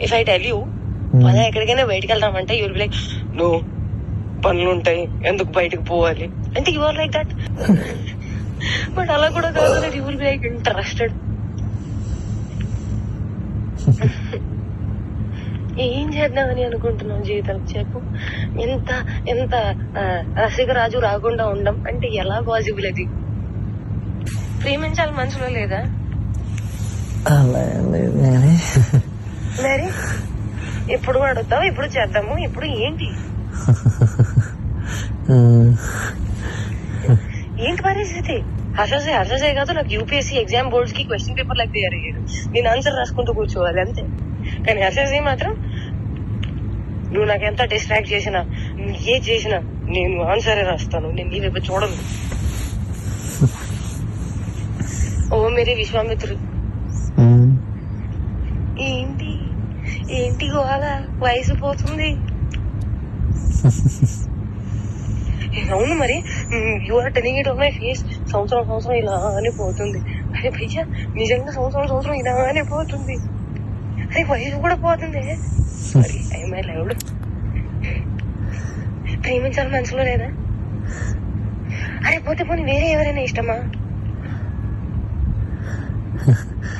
If I tell you పద ఎక్కడికైనా బయటికి వెళ్దామంటే యూర్ లైక్ నో పనులు ఉంటాయి ఎందుకు బయటకు పోవాలి? అంటే యువర్ లైక్ దట్ బట్ అలా కూడా కాదు you will be like interested ఏం చేద్దామని అనుకుంటున్నావు జీవితం? చెప్పు. ఎంత ఎంత రసికరాజు రాకుండా ఉండం అంటే ఎలా పాసిబుల్ అది ప్రేమించాలి మనసులో లేదా? అలా లేదు మరి? ఎప్పుడు అడుగుతావు ఇప్పుడు చేద్దాము? ఇప్పుడు ఏంటి? ఏంటి పరిస్థితి? హర్షసే హర్షసే కాదు నాకు యూపీఎస్సీ ఎగ్జామ్ బోర్డ్స్కి క్వశ్చన్ పేపర్ లాగా తయారు అయ్యాడు నేను ఆన్సర్ రాసుకుంటూ కూర్చోవాలి అంతే. కానీ హర్షసే మాత్రం నువ్వు నాకు ఎంత డిస్ట్రాక్ట్ చేసినా నువ్వు ఏ చేసినా నేను ఆన్సరే రాస్తాను. నేను నీ వైపు చూడను. ఓ మేరీ విశ్వామిత్రుడు ఉమ్. ఏంటి ఏంటి గోవాల వయసు పోతుంది. అవును మరి. You are telling it my face సంవత్సరం సంవత్సరం ఇలానే పోతుంది. అరే భయ్యా నిజంగా సంవత్సరం సంవత్సరం ఇలానే పోతుంది. అరే వయసు కూడా పోతుంది. సారీ ఐ మై లైవ్డ్ ప్రేమించాలి మనసులో లేదా? అరే పోతే పోనీ వేరే ఎవరైనా ఇష్టమా?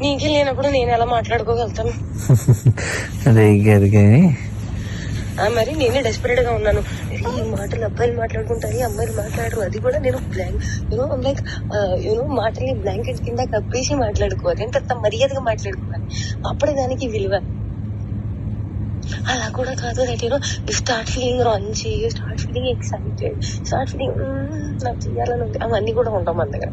నీకే లేనప్పుడు నేను ఎలా మాట్లాడుకోగలుగుతాను? అదే కాదు కానీ. మరి నేనే డెస్పరేట్గా ఉన్నాను. ఈ మాటలు అబ్బాయిలు మాట్లాడుకుంటారు అమ్మాయిలు మాట్లాడరు. అది కూడా నేను blank you know like you know మాటల్ని బ్లాంకెట్ కింద కప్పేసి మాట్లాడుకోవాలి అంత మర్యాదగా మాట్లాడుకోవాలి? అప్పుడే దానికి విలువ. అలా కూడా కాదు that you know you start feeling raunchy you start feeling excited start feeling నాకు చేయాలని ఉంది. అవన్నీ కూడా ఉంటాం మన దగ్గర.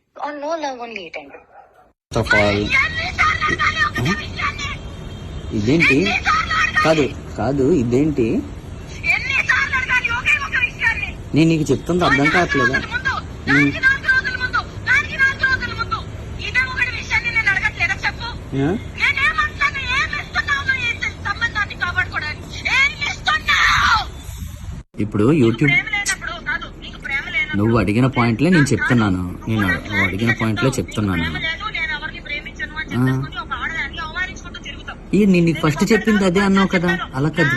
On no love only it of all ఇదేంటి? కాదు కాదు ఇదేంటి? నేను నీకు చెప్తుంది అర్థం కావట్లేదా? ఇప్పుడు యూట్యూబ్ నువ్వు అడిగిన పాయింట్లే నేను చెప్తున్నాను. నేను నువ్వు అడిగిన పాయింట్లే చెప్తున్నాను. ఈ నేను నీకు ఫస్ట్ చెప్పింది అదే అన్నావు కదా. అలా కాదు.